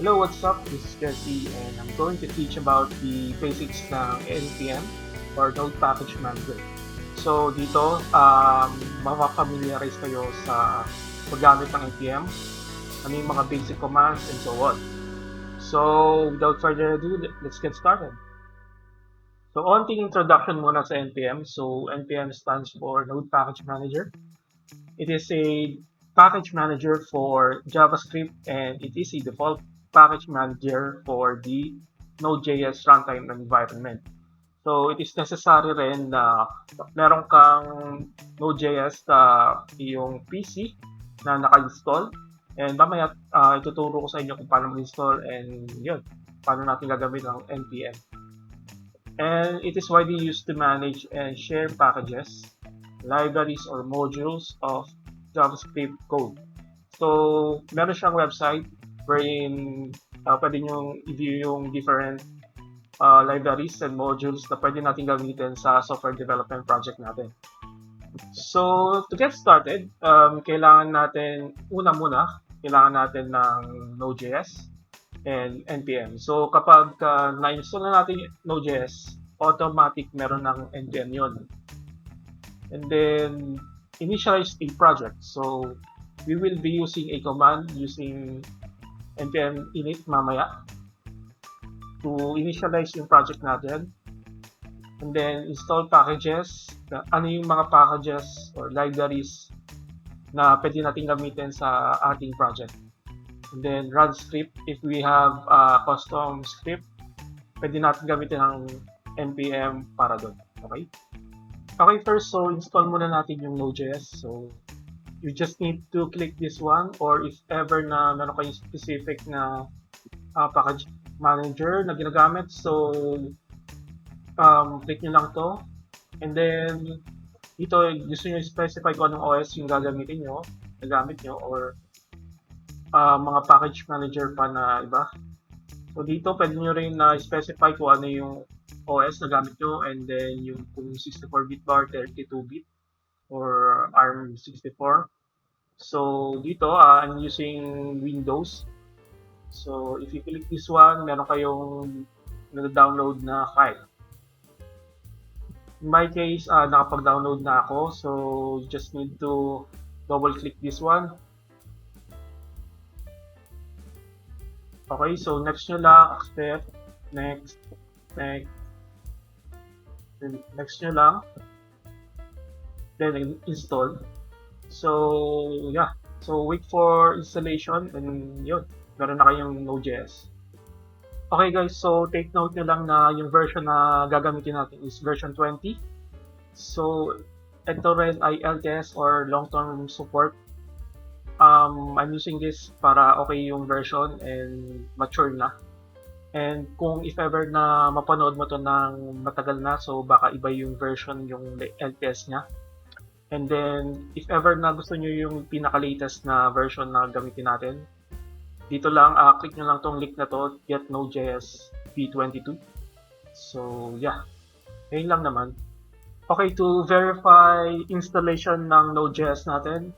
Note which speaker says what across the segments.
Speaker 1: Hello, what's up? This is Jesse and I'm going to teach about the basics ng NPM or Node Package Manager. So dito, um, mapapamiliarize kayo sa paggamit ng NPM, ano yung mga basic commands and so on. So without further ado, let's get started. So onting introduction muna sa NPM. So NPM stands for Node Package Manager. It is a package manager for JavaScript and it is a default package manager for the Node.js runtime environment. So, it is necessary rin na meron kang Node.js sa iyong PC na naka-install. And mamaya, uh, ituturo ko sa inyo kung paano mag-install and yun, paano natin gagamit ang NPM. And it is widely used to manage and share packages, libraries, or modules of JavaScript code. So, meron siyang website wherein uh, pwede nyo i-view yung different uh, libraries and modules na pwede natin gamitin sa software development project natin. So, to get started, um, kailangan natin, una muna, kailangan natin ng Node.js and NPM. So, kapag uh, na-install na natin Node.js, automatic meron ng NPM yun. And then, initialize a project. So, we will be using a command using npm init mamaya to initialize yung project natin. And then, install packages. Na, ano yung mga packages or libraries na pwede natin gamitin sa ating project. And then, run script. If we have a custom script, pwede natin gamitin ang npm para doon. Okay? Okay, first, so install muna natin yung Node.js. So, you just need to click this one or if ever na meron kayong specific na uh, package manager na ginagamit so um, click nyo lang to. And then dito gusto nyo specify kung anong OS yung gagamitin nyo nagamit nyo or uh, mga package manager pa na iba. So dito pwede nyo rin na specify kung ano yung OS na gamit nyo and then yung kung 64-bit bar, 32-bit or ARM64. So, dito, uh, I'm using Windows. So, if you click this one, meron kayong na-download na file. In my case, uh, nakapag-download na ako. So, you just need to double-click this one. Okay, so next nyo lang, accept, next, next, next nyo lang then install. So, yeah. So, wait for installation and yun. Meron na kayong Node.js. Okay guys, so take note nyo lang na yung version na gagamitin natin is version 20. So, ito rin ay LTS or long-term support. Um, I'm using this para okay yung version and mature na. And kung if ever na mapanood mo to ng matagal na, so baka iba yung version yung LTS niya. And then, if ever na gusto nyo yung pinaka-latest na version na gamitin natin, dito lang, uh, click nyo lang tong link na to, get Node.js v22. So, yeah. Ngayon lang naman. Okay, to verify installation ng Node.js natin,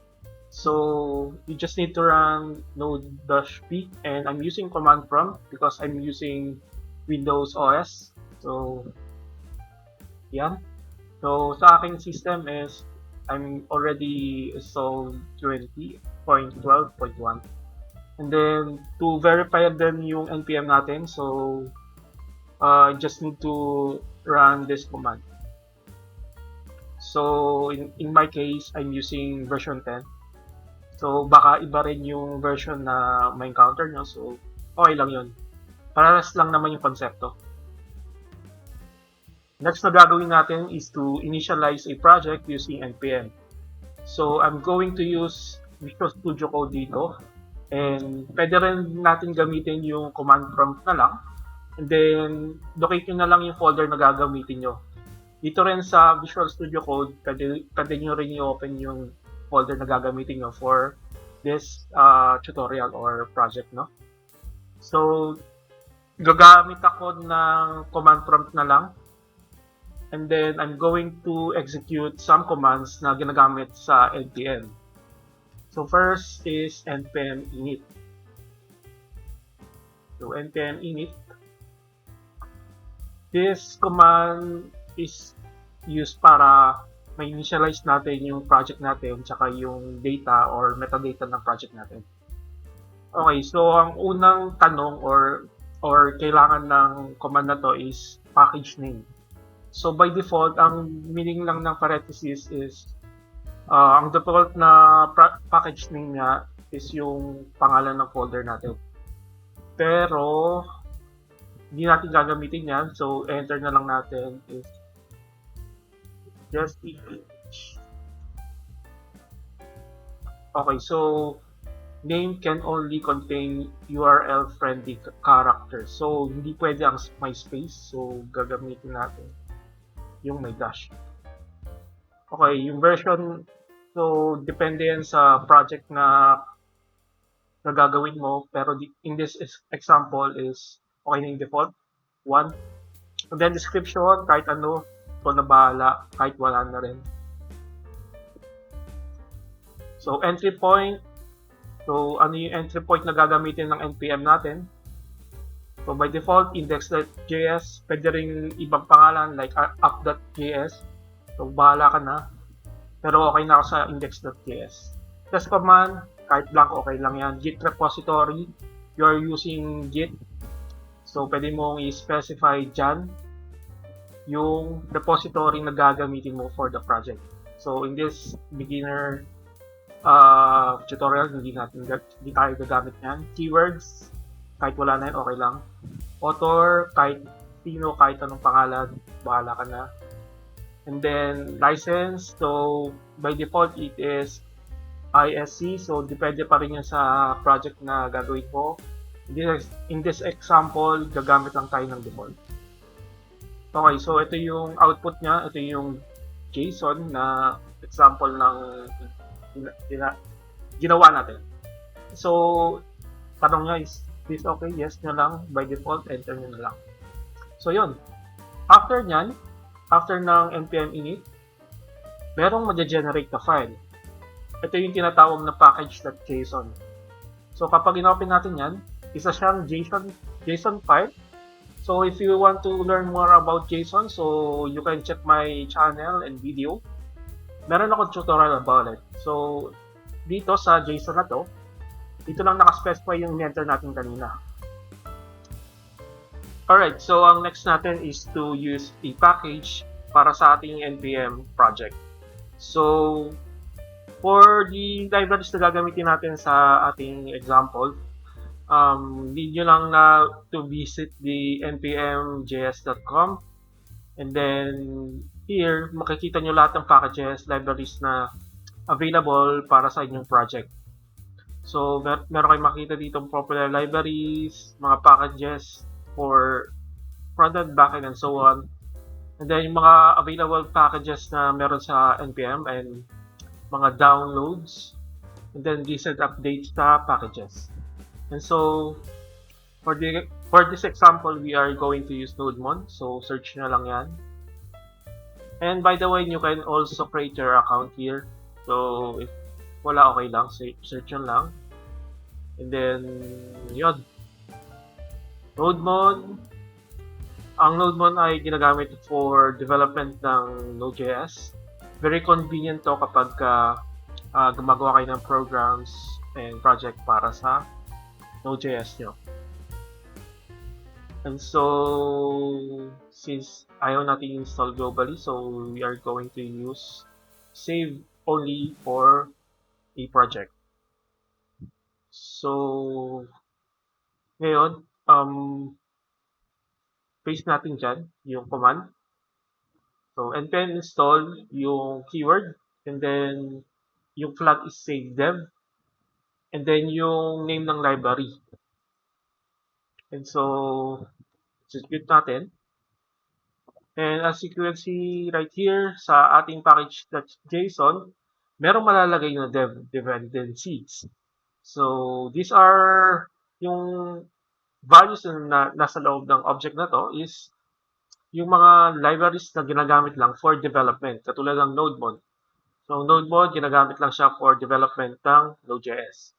Speaker 1: so you just need to run node-p and I'm using command prompt because I'm using Windows OS. So, yan. So, sa aking system is I'm already installed 20.12.1. And then, to verify then yung npm natin, so, uh, just need to run this command. So, in, in my case, I'm using version 10. So, baka iba rin yung version na may encounter nyo. So, okay lang yun. Pararas lang naman yung konsepto. Next na gagawin natin is to initialize a project using npm. So, I'm going to use Visual Studio Code dito. And pwede rin natin gamitin yung command prompt na lang. And then, locate nyo na lang yung folder na gagamitin nyo. Dito rin sa Visual Studio Code, pwede, pwede nyo rin i-open yung folder na gagamitin nyo for this uh, tutorial or project, no? So, gagamit ako ng command prompt na lang and then I'm going to execute some commands na ginagamit sa npm. So first is npm init. So npm init. This command is used para ma-initialize natin yung project natin tsaka yung data or metadata ng project natin. Okay, so ang unang tanong or or kailangan ng command na to is package name. So by default, ang meaning lang ng parenthesis is uh, ang default na package name niya is yung pangalan ng folder natin. Pero hindi natin gagamitin yan. So, enter na lang natin is just image. Okay, so name can only contain URL friendly characters. So, hindi pwede ang my space. So, gagamitin natin yung my dash. Okay, yung version, so, depende yan sa project na na gagawin mo. Pero in this example is okay na yung default. One. And then description, kahit ano, ito na bahala, kahit wala na rin. So, entry point. So, ano yung entry point na gagamitin ng NPM natin? So, by default, index.js. Pwede rin ibang pangalan like app.js. So, bahala ka na. Pero okay na ako sa index.js. Test command, kahit blank okay lang yan. Git repository, you are using Git So, pwede mong i-specify dyan yung repository na gagamitin mo for the project. So, in this beginner uh, tutorial, hindi natin hindi tayo gagamit yan. Keywords, kahit wala na yan, okay lang. Author, kahit sino, kahit anong pangalan, bahala ka na. And then, license, so by default, it is ISC. So, depende pa rin yan sa project na gagawin mo this, in this example, gagamit lang tayo ng default. Okay, so ito yung output niya. Ito yung JSON na example ng gina, ginawa natin. So, tanong niya is, this okay? Yes nyo lang. By default, enter nyo na lang. So, yun. After nyan, after ng npm init, merong ma-generate na file. Ito yung tinatawag na package.json. So, kapag in-open natin yan, isa siyang JSON, JSON file. So if you want to learn more about JSON, so you can check my channel and video. Meron ako tutorial about it. So dito sa JSON na to, dito lang nakaspecify yung enter natin kanina. Alright, so ang next natin is to use a package para sa ating NPM project. So, for the libraries na gagamitin natin sa ating example, um, need nyo lang na to visit the npmjs.com and then here makikita nyo lahat ng packages, libraries na available para sa inyong project. So, mer meron kayong makita dito popular libraries, mga packages for front-end, back-end, and so on. And then, yung mga available packages na meron sa NPM and mga downloads. And then, recent updates sa packages. And so, for the for this example, we are going to use NodeMon. So, search na lang yan. And by the way, you can also create your account here. So, if wala, okay lang. Search yun lang. And then, yun. NodeMon. Ang NodeMon ay ginagamit for development ng Node.js. Very convenient to kapag uh, uh, gumagawa kayo ng programs and project para sa Node.js nyo. And so, since ayaw natin install globally, so we are going to use save only for a project. So, ngayon, um, paste natin dyan yung command. So, npm install yung keyword, and then yung flag is save dev, and then yung name ng library. And so, execute natin. And as you can see right here sa ating package.json, merong malalagay na dev dependencies. So, these are yung values na nasa loob ng object na to is yung mga libraries na ginagamit lang for development, katulad ng NodeMod. So, NodeMod, ginagamit lang siya for development ng Node.js.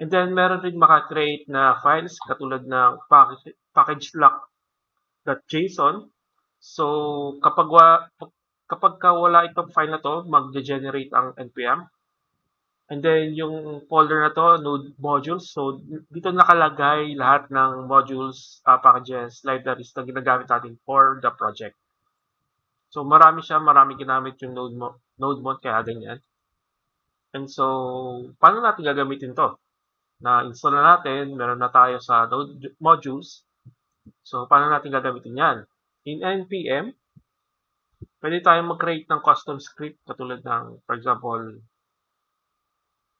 Speaker 1: And then, meron rin makakreate na files katulad ng package, package lock.json. So, kapag, wa, kapag ka wala itong file na to, mag-generate ang npm. And then, yung folder na to, node modules. So, dito nakalagay lahat ng modules, uh, packages, libraries na ginagamit natin for the project. So, marami siya, marami ginamit yung node, mo, node mod, kaya ganyan. And so, paano natin gagamitin to? Na-install na natin, meron na tayo sa node modules. So, paano natin gagamitin yan? In NPM, pwede tayong mag-create ng custom script katulad ng, for example,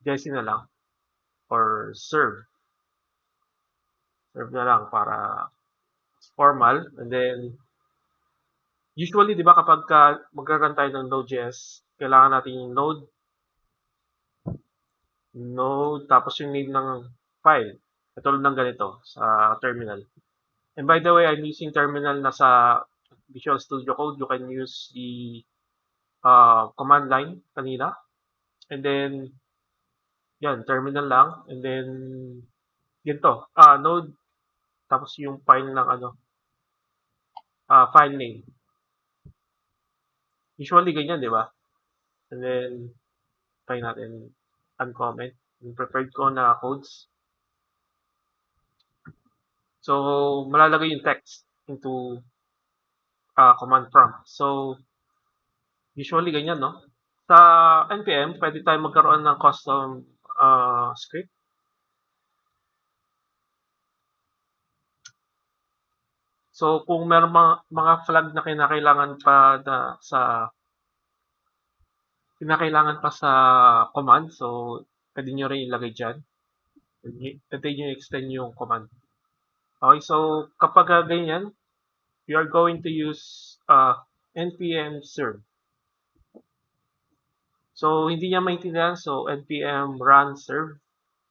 Speaker 1: Jesse na lang or serve. Serve na lang para formal. And then, usually, di ba, kapag ka magkaroon tayo ng Node.js, kailangan natin yung node, node, tapos yung name ng file. Katulad ng ganito sa terminal. And by the way, I'm using terminal na sa Visual Studio Code. You can use the uh, command line kanina. And then, yan, terminal lang. And then, ganito, ah, node, tapos yung file ng ano, ah, file name. Usually, ganyan, di ba? And then, try natin uncomment. Yung preferred ko na codes. So, malalagay yung text into uh, command prompt. So, usually ganyan, no? Sa NPM, pwede tayo magkaroon ng custom uh, script. So, kung meron mga, mga flag na kinakailangan pa na sa kinakailangan pa sa command, so pwede nyo rin ilagay dyan. Pwede nyo extend yung command. Okay, so kapag ganyan, you are going to use uh, npm serve. So, hindi niya maintindihan. So, npm run serve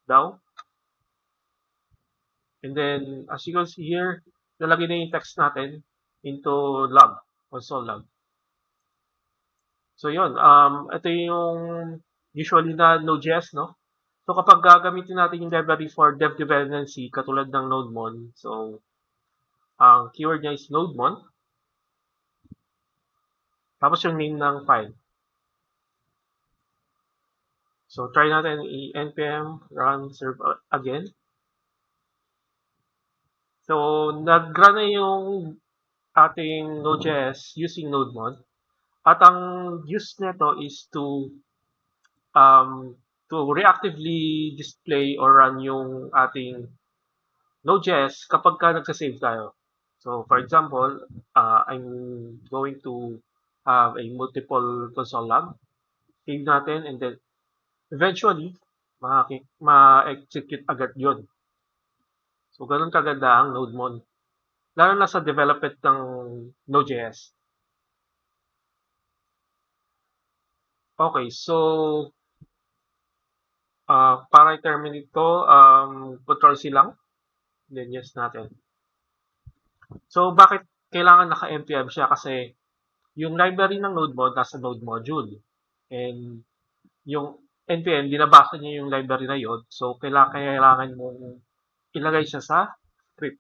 Speaker 1: daw. And then, as you can see here, nalagay na yung text natin into log, console log. So, yun. Um, ito yung usually na Node.js, no? So, kapag gagamitin natin yung library for dev dependency, katulad ng NodeMon, so, ang keyword niya is NodeMon. Tapos yung name ng file. So, try natin i-npm run serve again. So, nag-run na yung ating Node.js using NodeMon. At ang use nito is to um, to reactively display or run yung ating Node.js kapag ka nagsasave tayo. So, for example, uh, I'm going to have a multiple console log. Save natin and then eventually, ma-execute agad yun. So, ganun kaganda ang NodeMon. Lalo na sa development ng Node.js. Okay, so, uh, para i-terminate to, um, control C lang. Then, yes natin. So, bakit kailangan naka-npm siya? Kasi, yung library ng NodeMod nasa Node module. And, yung npm, dinabasa niya yung library na yun. So, kailangan, kailangan mong ilagay siya sa script.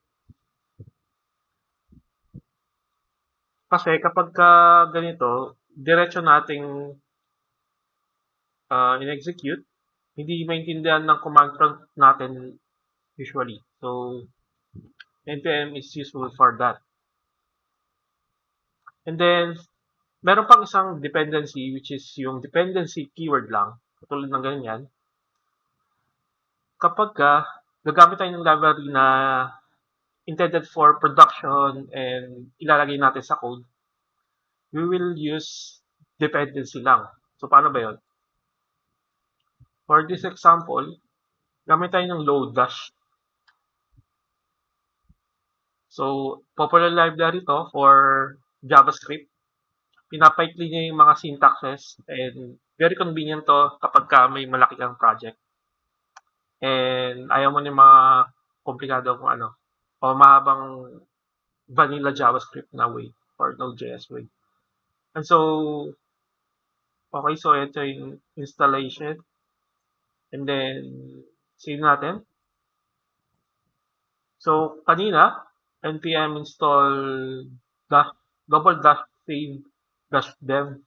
Speaker 1: Kasi kapag ka ganito, diretso nating uh, in-execute, hindi maintindihan ng command prompt natin usually. So, npm is useful for that. And then, meron pang isang dependency which is yung dependency keyword lang katulad ng ganyan, kapag ka gagamit tayo ng library na intended for production and ilalagay natin sa code, we will use dependency lang. So, paano ba yun? For this example, gamit tayo ng load dash. So, popular library to for JavaScript. Pinapaikli niya yung mga syntaxes and very convenient to kapag ka may malaki kang project. And ayaw mo yung mga komplikado kung ano, o mahabang vanilla JavaScript na way or Node.js way. And so, okay, so ito yung installation. And then, Save natin. So, kanina, npm install dash, double dash save dash dev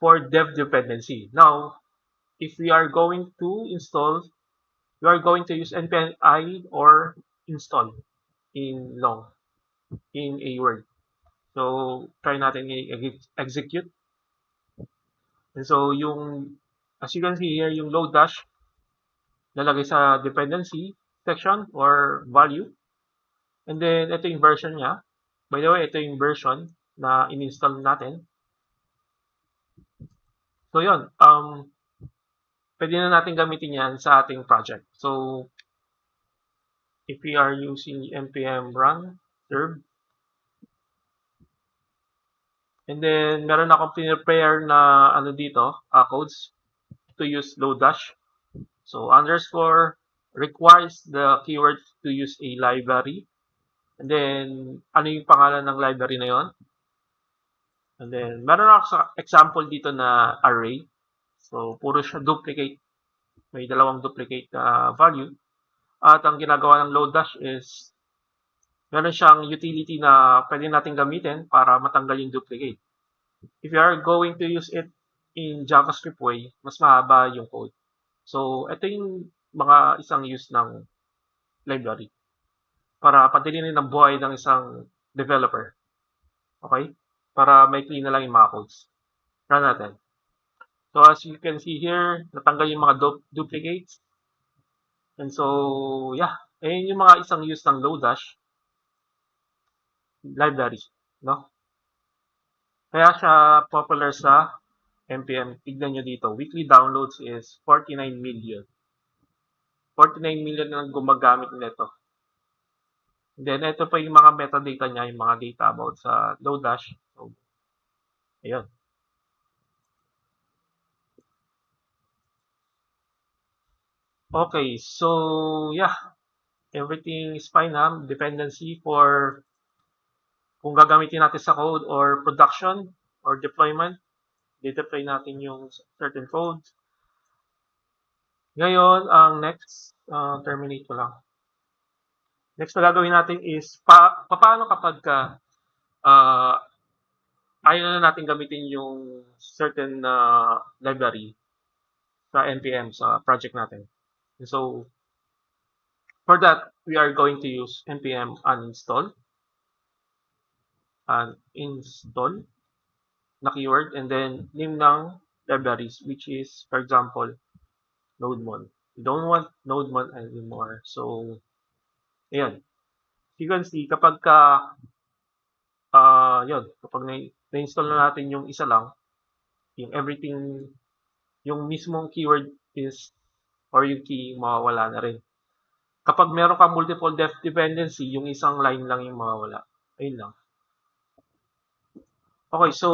Speaker 1: for dev dependency. Now, if we are going to install, we are going to use npm i or install in long, in a word. So, try natin i-execute. And so, yung, as you can see here, yung load dash, lalagay sa dependency section or value. And then, ito yung version niya. By the way, ito yung version na in-install natin. So, yun. Um, pwede na natin gamitin yan sa ating project. So, if we are using npm run serve, and then, meron akong prepare na ano dito, uh, codes to use Lodash. So, underscore requires the keyword to use a library. And then, ano yung pangalan ng library na yon? And then, meron ako sa example dito na array. So, puro siya duplicate. May dalawang duplicate na value. At ang ginagawa ng Lodash is, meron siyang utility na pwede natin gamitin para matanggal yung duplicate. If you are going to use it in JavaScript way, mas mahaba yung code. So, ito yung mga isang use ng library para padalinin ang buhay ng isang developer. Okay? Para may clean na lang yung mga codes. Run natin. So, as you can see here, natanggal yung mga du duplicates. And so, yeah. Ayan yung mga isang use ng Lodash library. No? Kaya siya popular sa NPM. Tignan nyo dito. Weekly downloads is 49 million. 49 million na gumagamit nito. Then, ito pa yung mga metadata niya, yung mga data about sa Lodash. So, ayun. Okay, so, yeah. Everything is fine ha. Dependency for kung gagamitin natin sa code or production or deployment. De-deploy natin yung certain codes. Ngayon, ang next, uh, terminate ko lang. Next na gagawin natin is, pa, paano kapag ka, uh, ayaw na natin gamitin yung certain uh, library sa NPM, sa project natin. And so, for that, we are going to use npm uninstall. And install na keyword and then name ng libraries which is for example nodemon we don't want nodemon anymore. So ayan. You can see kapag ka uh, yun kapag na-install na natin yung isa lang yung everything yung mismong keyword is or yung key mawawala na rin. Kapag meron ka multiple def dependency yung isang line lang yung mawawala. Ayun lang. Okay, so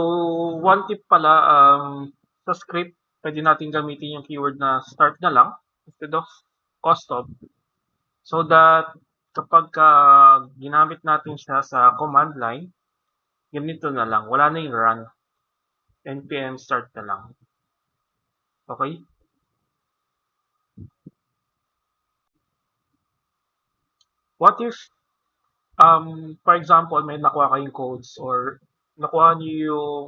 Speaker 1: one tip pala, um, sa script, pwede natin gamitin yung keyword na start na lang instead of custom. So that kapag uh, ginamit natin siya sa command line, ganito na lang. Wala na yung run. npm start na lang. Okay? What if, um, for example, may nakuha kayong codes or nakuha niyo yung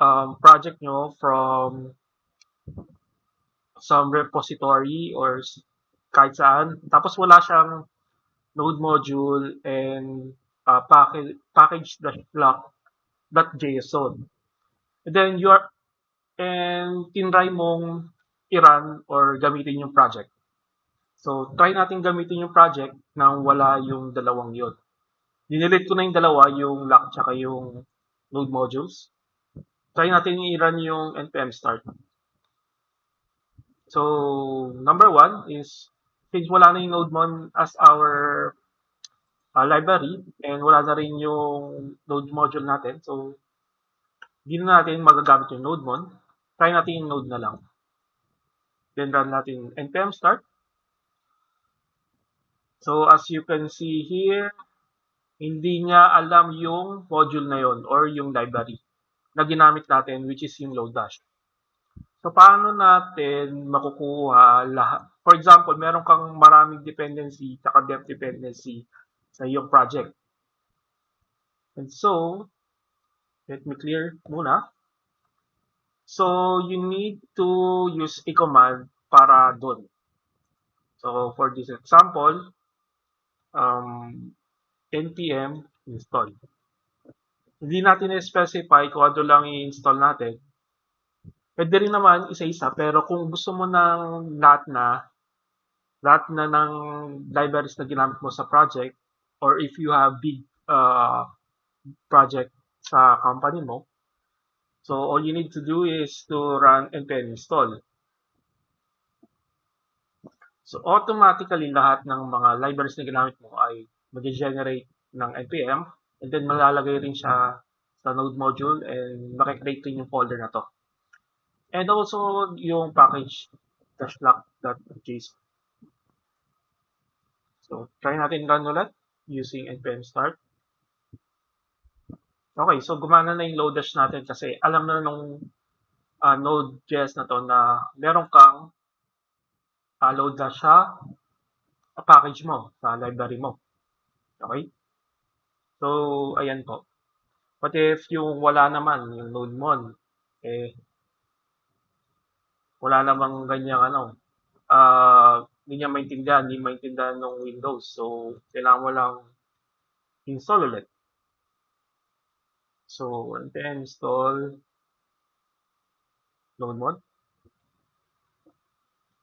Speaker 1: um, project nyo from some repository or kahit saan. Tapos wala siyang node module and uh, package, package.block.json. And then you are, and tinry mong i-run or gamitin yung project. So, try natin gamitin yung project nang wala yung dalawang yon. Dinilit ko na yung dalawa, yung lock tsaka yung node modules. Try natin i-run yung npm start. So, number one is, since wala na yung nodemon as our uh, library, and wala na rin yung node module natin, so, hindi na natin magagamit yung nodemon. Try natin yung node na lang. Then, run natin npm start. So, as you can see here, hindi niya alam yung module na yon or yung library na ginamit natin which is yung Lodash. So, paano natin makukuha lahat? For example, meron kang maraming dependency at depth dependency sa iyong project. And so, let me clear muna. So, you need to use a command para doon. So, for this example, um, npm install. Hindi natin i-specify kung ano lang i-install natin. Pwede rin naman isa-isa, pero kung gusto mo ng lahat na, lahat na ng libraries na ginamit mo sa project, or if you have big uh, project sa company mo, so all you need to do is to run npm install. So automatically lahat ng mga libraries na ginamit mo ay mag-generate ng npm and then malalagay rin siya sa node module and makikreate rin yung folder na to. And also yung package dash-lock.json. So try natin run ulit using npm start. Okay, so gumana na yung Lodash natin kasi alam na nung uh, Node.js na to na meron kang uh, Lodash sa package mo, sa library mo. Okay? So, ayan po. But if yung wala naman, yung node mo, eh, wala namang ganyang ano, uh, hindi niya maintindihan, hindi maintindihan ng Windows. So, kailangan mo lang install ulit. So, npm install node mod.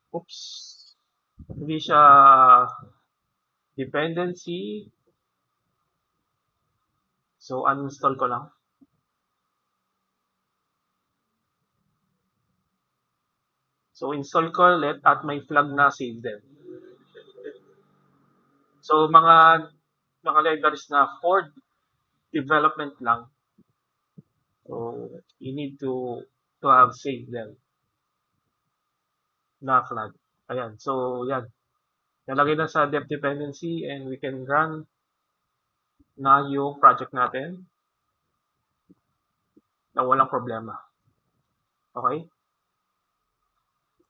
Speaker 1: Oops. Hindi siya dependency. So, uninstall ko lang. So, install ko ulit at may flag na save them. So, mga mga libraries na for development lang, So you need to to have saved them na flag. Ayan. So yan. Nalagay na sa depth dependency and we can run na yung project natin na walang problema. Okay?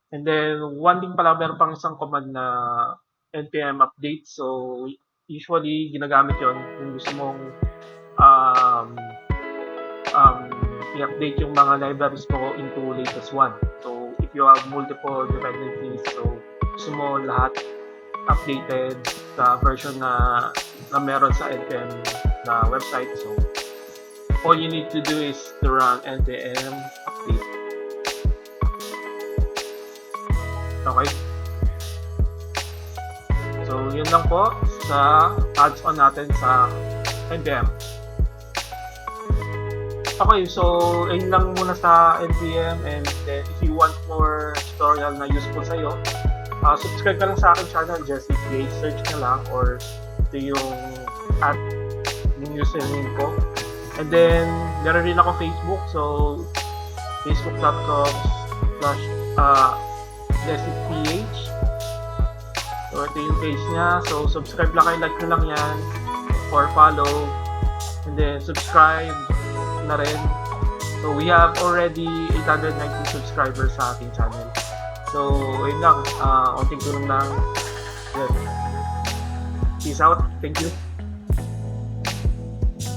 Speaker 1: And then, one thing pala, meron pang isang command na npm update. So, usually, ginagamit yon kung gusto mong um, um, i-update yung mga libraries mo into latest one. So, if you have multiple dependencies, so gusto mo lahat updated sa version na, na meron sa NPM na website. So, all you need to do is to run npm Okay? So, yun lang po sa ads-on natin sa NPM. Okay, so ayun lang muna sa NPM and then if you want more tutorial na useful sa'yo, uh, subscribe ka lang sa akin channel, Jesse PH, search na lang or ito yung at yung username ko. And then, meron rin ako Facebook, so facebook.com slash uh, JessiePH. So, ito yung page niya. So, subscribe lang kayo, like nyo lang yan or follow. And then, subscribe na rin. So, we have already 890 subscribers sa ating channel. So, ayun lang. Uh, konting tulong lang. Good. Peace out. Thank you.